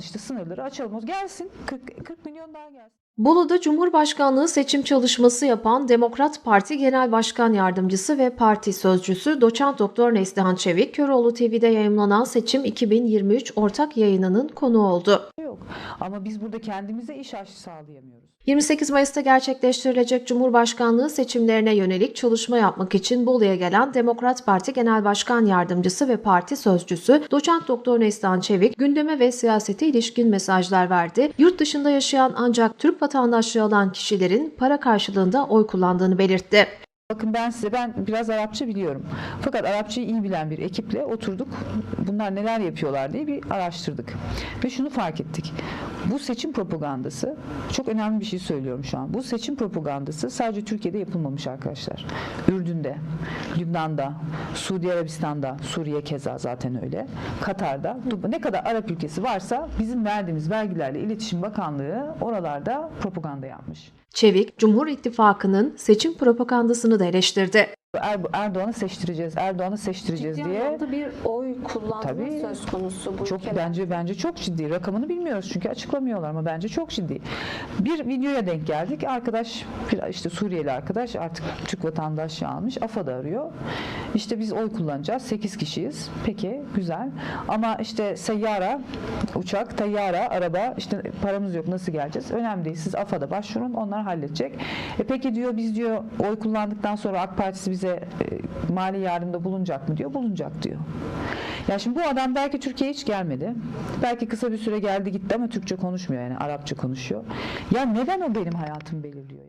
işte sınırları açalım. Gelsin 40, 40 milyon daha gelsin. Bolu'da Cumhurbaşkanlığı seçim çalışması yapan Demokrat Parti Genel Başkan Yardımcısı ve parti sözcüsü Doçent Doktor Neslihan Çevik, Köroğlu TV'de yayımlanan Seçim 2023 ortak yayınının konuğu oldu. Yok. Ama biz burada kendimize iş aşı sağlayamıyoruz. 28 Mayıs'ta gerçekleştirilecek Cumhurbaşkanlığı seçimlerine yönelik çalışma yapmak için Bolu'ya gelen Demokrat Parti Genel Başkan Yardımcısı ve parti sözcüsü Doçent Doktor Neslihan Çevik gündeme ve siyasete ilişkin mesajlar verdi. Yurt dışında yaşayan ancak Türk vatandaşlığı alan kişilerin para karşılığında oy kullandığını belirtti. Bakın ben size ben biraz Arapça biliyorum. Fakat Arapçayı iyi bilen bir ekiple oturduk. Bunlar neler yapıyorlar diye bir araştırdık. Ve şunu fark ettik. Bu seçim propagandası çok önemli bir şey söylüyorum şu an. Bu seçim propagandası sadece Türkiye'de yapılmamış arkadaşlar. Ürdün'de, Lübnan'da, Suudi Arabistan'da, Suriye keza zaten öyle. Katar'da, ne kadar Arap ülkesi varsa bizim verdiğimiz vergilerle İletişim Bakanlığı oralarda propaganda yapmış. Çevik, Cumhur İttifakı'nın seçim propagandasını da eleştirdi. Er- Erdoğan'ı seçtireceğiz, Erdoğan'ı seçtireceğiz Ciddi diye anlamda bir oy kullanma Tabii. söz konusu bu çok bence bence çok ciddi. Rakamını bilmiyoruz çünkü açıklamıyorlar ama bence çok ciddi. Bir videoya denk geldik. Arkadaş işte Suriyeli arkadaş artık Türk vatandaşlığı almış. AFA'da arıyor. İşte biz oy kullanacağız. 8 kişiyiz. Peki güzel. Ama işte seyyara uçak, tayyara, araba işte paramız yok nasıl geleceğiz? Önemli değil. Siz AFA'da başvurun. Onlar halledecek. E peki diyor biz diyor oy kullandıktan sonra AK Partisi bize e, mali yardımda bulunacak mı diyor. Bulunacak diyor. Ya şimdi bu adam belki Türkiye'ye hiç gelmedi. Belki kısa bir süre geldi gitti ama Türkçe konuşmuyor yani Arapça konuşuyor. Ya neden o benim hayatımı belirliyor?